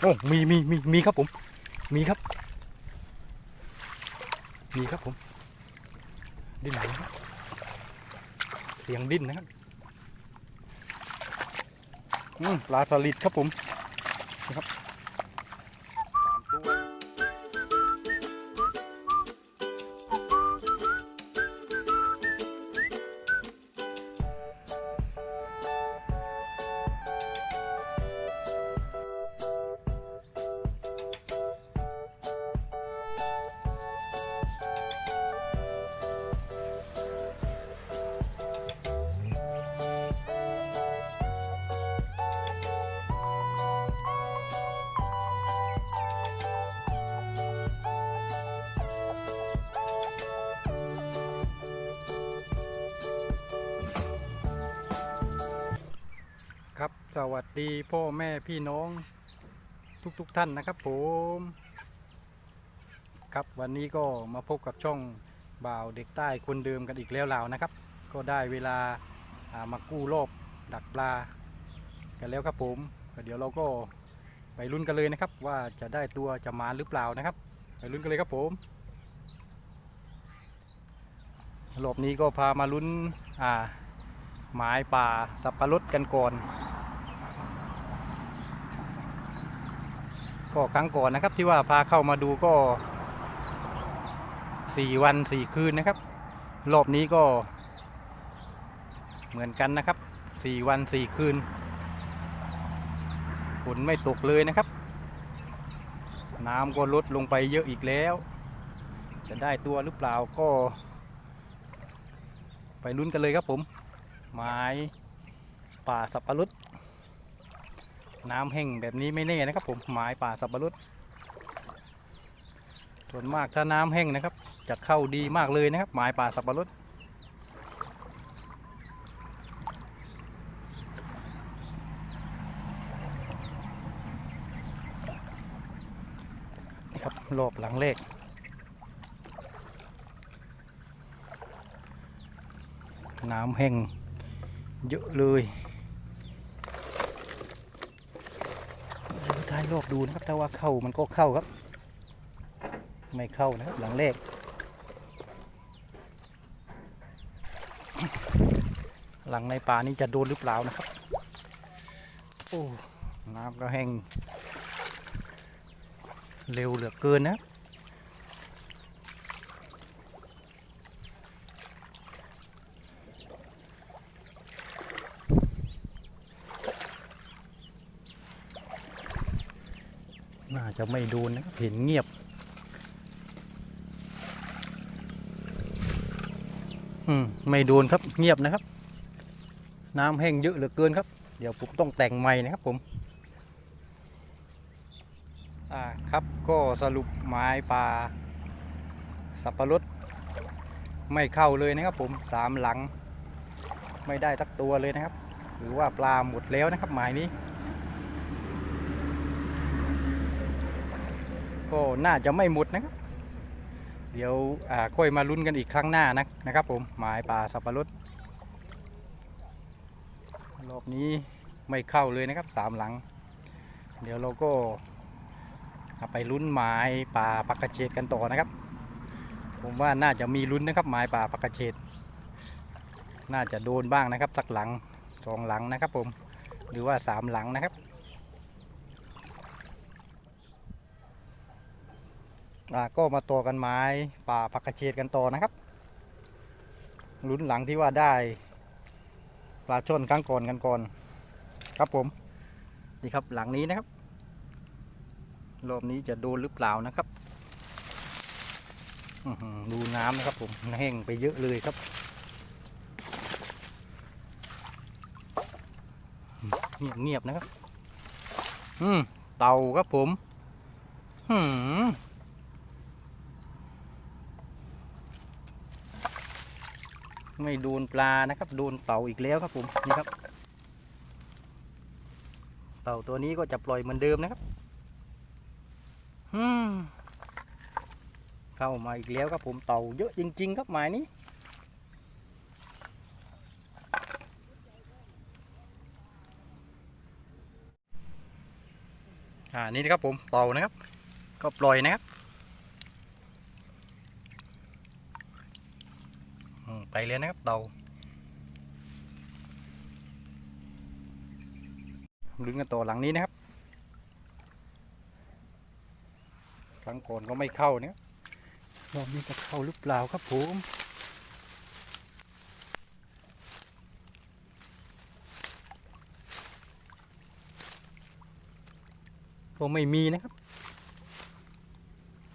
โอ้มีมีมีมีครับผม มีครับ มีครับผม ดิ้นไหนครับเสียงดิ้นนะครับอืมปลาสลิดครับผมนะครับ ครับสวัสดีพ่อแม่พี่น้องทุกๆทท่านนะครับผมครับวันนี้ก็มาพบกับช่องบ่าวเด็กใต้คนเดิมกันอีกแล้วลาวนะครับ ก็ได้เวลาามากู้รอบดักปลากันแล้วครับผมเดี๋ยวเราก็ไปลุ้นกันเลยนะครับ ว่าจะได้ตัวจะมาหรือเปล่านะครับ ไปลุ้นกันเลยครับผมรอบนี้ก็พามาลุ้นอ่าหมายป่าสับปะรดกันก่อน ก็ครั้งก่อนนะครับ ที่ว่าพาเข้ามาดูก็4วัน4คืนนะครับ รอบนี้ก็ เหมือนกันนะครับ4วัน4คืนฝนไม่ตกเลยนะครับ น้ำก็ลดลงไปเยอะอีกแล้ว จะได้ตัวหรือเปล่าก็ ไปลุ้นกันเลยครับผม ไม้ป่าสับปะรด น้ำแห้งแบบนี้ไม่แน่นะครับ ผมไม้ป่าสับปะรดส่วนมากถ้าน้ำแห้งนะครับ จะเข้าดีมากเลยนะครับไม้ป่าสับปะรดนี่ครับรอบหลังเลขน้ำแห้งเยอะเลยเดี๋ยว ท้ายรอบดูนะครับ ถ้าว่าเข้ามันก็เข้าครับ ไม่เข้านะครับหลังแรกหลังในป่านี้จะโดนหรือเปล่านะครับ โอ้ น้ำก็แห้งเร็วเหลือเกินนะครับ น่า จะไม่โดนนะครับเห็นเงียบ อืมไม่โดนครับเงียบนะครับ น้ำแห้งเยอะเหลือเกินครับ เดี๋ยวผมต้องแต่งใหม่นะครับผม อ่าครับก็สรุปไม้ปลาสับปะรดไม่เข้าเลยนะครับผมสามหลัง ไม่ได้สักตัวเลยนะครับ หรือว่าปลาหมดแล้วนะครับหมายนี้ ก็น่าจะไม่หมดนะครับ เดี๋ยวค่อยมาลุ้นกันอีกครั้งหน้านะนะครับ ผมหมายป่าสับปะรดรอบนี้ไม่เข้าเลยนะครับสามหลัง เดี๋ยวเราก็ไปลุ้นหมายป่าปักกระเฉดกันต่อนะครับ ผมว่าน่าจะมีลุ้นนะครับหมายป่าปักกระเฉดน่าจะโดนบ้างนะครับสักหลังสองหลังนะครับผมหรือว่าสามหลังนะครับ อ่า ก็มาต่อกันไม้ป่าปักกระเฉดกันต่อนะครับลุ้นหลังที่ว่าได้ปลาช่อนครั้งก่อนกันก่อน ครับผมนี่ครับหลังนี้นะครับรอบนี้จะโดนหรือเปล่านะครับดูน้ำนะครับผมแห้งไปเยอะเลยครับ เงียบเงียบๆนะครับ อืมเต่าครับผมหืม ไม่โดนปลานะครับ โดนเต่าอีกแล้วครับผมนี่ครับ เต่าตัวนี้ก็จะปล่อยเหมือนเดิมนะครับเข้ามาอีกแล้วครับผมเต่าเยอะจริง ๆ ครับหมายนี้อ่านี่นะครับผมเต่านะครับ ก็ปล่อยนะครับอืม ไปเลยนะครับเต่าลุ้นกันต่อหลังนี้นะครับครั้งก่อนก็ไม่เข้านะครับรอบนี้จะเข้าหรือเปล่าครับผมก็ไม่มีนะครับ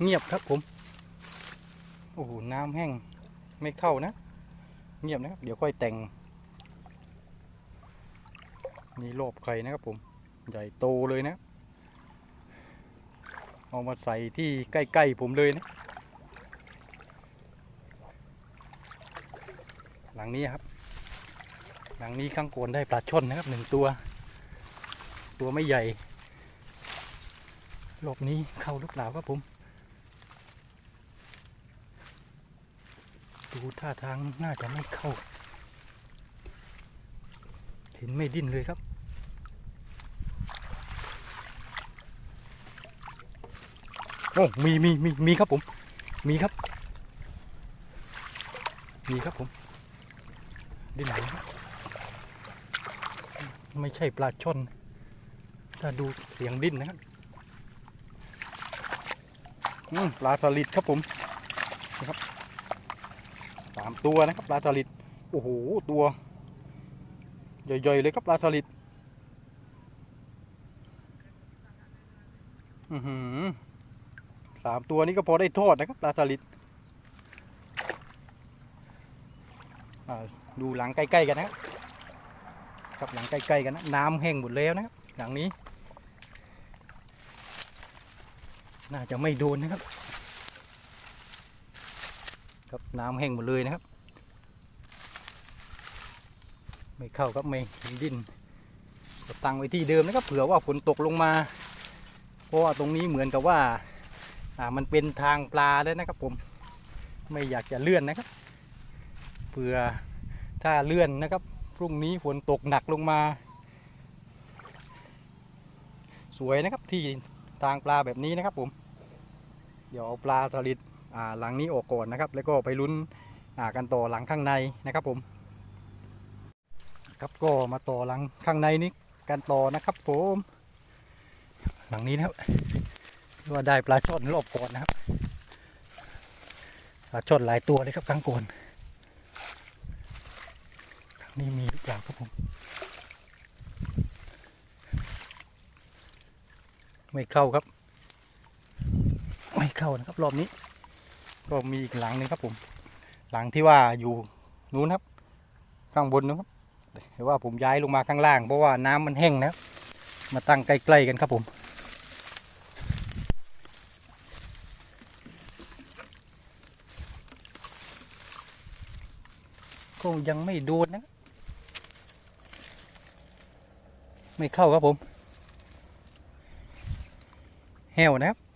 เงียบครับผม โอ้โห น้ำแห้ง ไม่เข้านะ เงียบนะครับ เดี๋ยวค่อยแต่ง นี่รอบไข่นะครับผม ใหญ่โตเลยนะ เอามาใส่ที่ใกล้ ๆ ผมเลยนะ หลังนี้ครับ หลังนี้ข้างโกนได้ปลาช่อนนะครับหนึ่งตัว ตัวไม่ใหญ่รอบนี้เข้าหรือเปล่าครับผม ดูท่าทางน่าจะไม่เข้า เห็นไม่ดิ้นเลยครับ โอ้มีมีมีมีครับผม มีครับ มีครับผม ดิ้นไหนครับไม่ใช่ปลาช่อน ถ้าดูเสียงดิ้นนะครับปลาสลิดครับผมนะครับ สามตัวนะครับปลาสลิดโอ้โหตัวใหญ่ๆเลยครับปลาสลิดอือหือสามตัวนี้ก็พอได้ทอดนะครับปลาสลิดดูหลังใกล้ๆกันนะครับครับหลังใกล้ๆกันนะน้ำแห้งหมดแล้วนะครับหลังนี้ น่าจะไม่โดนนะครับ น้ำแห้งหมดเลยนะครับ ไม่เข้าครับไม่ดินตั้งไว้ที่เดิมนะครับเผื่อว่าฝนตกลงมา เพราะว่าตรงนี้เหมือนกับว่ามันเป็นทางปลาด้วยนะครับ ผมไม่อยากจะเลื่อนนะครับเผื่อถ้าเลื่อนนะครับพรุ่งนี้ฝนตกหนักลงมา สวยนะครับที่ทางปลาแบบนี้นะครับผม เดี๋ยวเอาปลาสลิด หลังนี้ออกก่อนนะครับ แล้วก็ไปลุ้นกันต่อหลังข้างในนะครับผมครับก็มาต่อหลังข้างในนี้กันต่อนะครับผมหลังนี้นะครับว่าได้ปลาช่อนรอบก่อนนะครับปลาช่อนหลายตัวเลยครับครั้งก่อนครั้งนี้มีหรือเปล่าครับผมไม่เข้าครับ ไม่เข้านะครับรอบนี้ ก็มีอีกหลังหนึงครับผม หลังที่ว่าอยู่นู้นครับ ข้างบนนะครับแต่ว่าผมย้ายลงมาข้างล่าง เพราะว่าน้ำมันแห้งนะครับมาตั้งใกล้ๆกันครับผม ก็ยังไม่โดนนะ ไม่เข้าครับผม แห้วนะครับ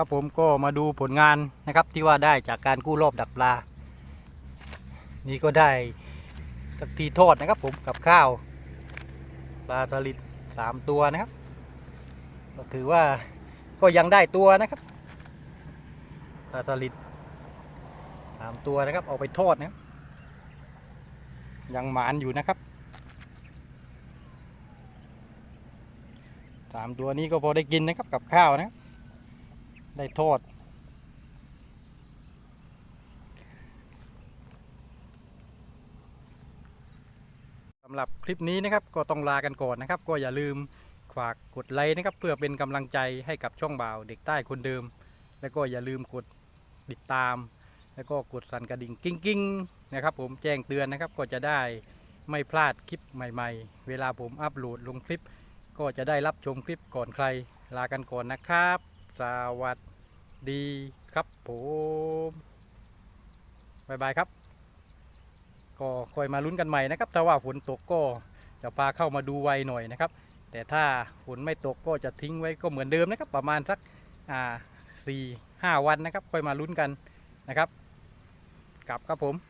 ครับผมก็มาดูผลงานนะครับที่ว่าได้จากการกู้รอบดักปลา นี่ก็ได้ตะพีทอดนะครับผมกับข้าวปลาสลิดสามตัวนะครับก็ถือว่าก็ยังได้ตัวนะครับปลาสลิดสามตัวนะครับเอาไปทอดนะครับยังหมานอยู่นะครับสามตัวนี้ก็พอได้กินนะครับกับข้าวนะครับ ได้ทอดสำหรับคลิปนี้นะครับก็ต้องลากันก่อนนะครับ ก็อย่าลืมฝากกดไลค์นะครับ เพื่อเป็นกำลังใจให้กับช่องบ่าวเด็กใต้คนเดิม แล้วก็อย่าลืมกดติดตาม แล้วก็กดสั่นกระดิ่งกิ้งกิ้งๆนะครับ ผมแจ้งเตือนนะครับก็จะได้ไม่พลาดคลิปใหม่ๆ เวลาผมอัปโหลดลงคลิป ก็จะได้รับชมคลิปก่อนใครลากันก่อนนะครับ สวัสดีครับผมบายบายครับ ก็คอยมาลุ้นกันใหม่นะครับ ถ้าว่าฝนตกก็จะพาเข้ามาดูไวหน่อยนะครับ แต่ถ้าฝนไม่ตกก็จะทิ้งไว้ก็เหมือนเดิมนะครับ ประมาณสักอ่าสี่ห้าวันนะครับ ค่อยมาลุ้นกันนะครับกลับครับผม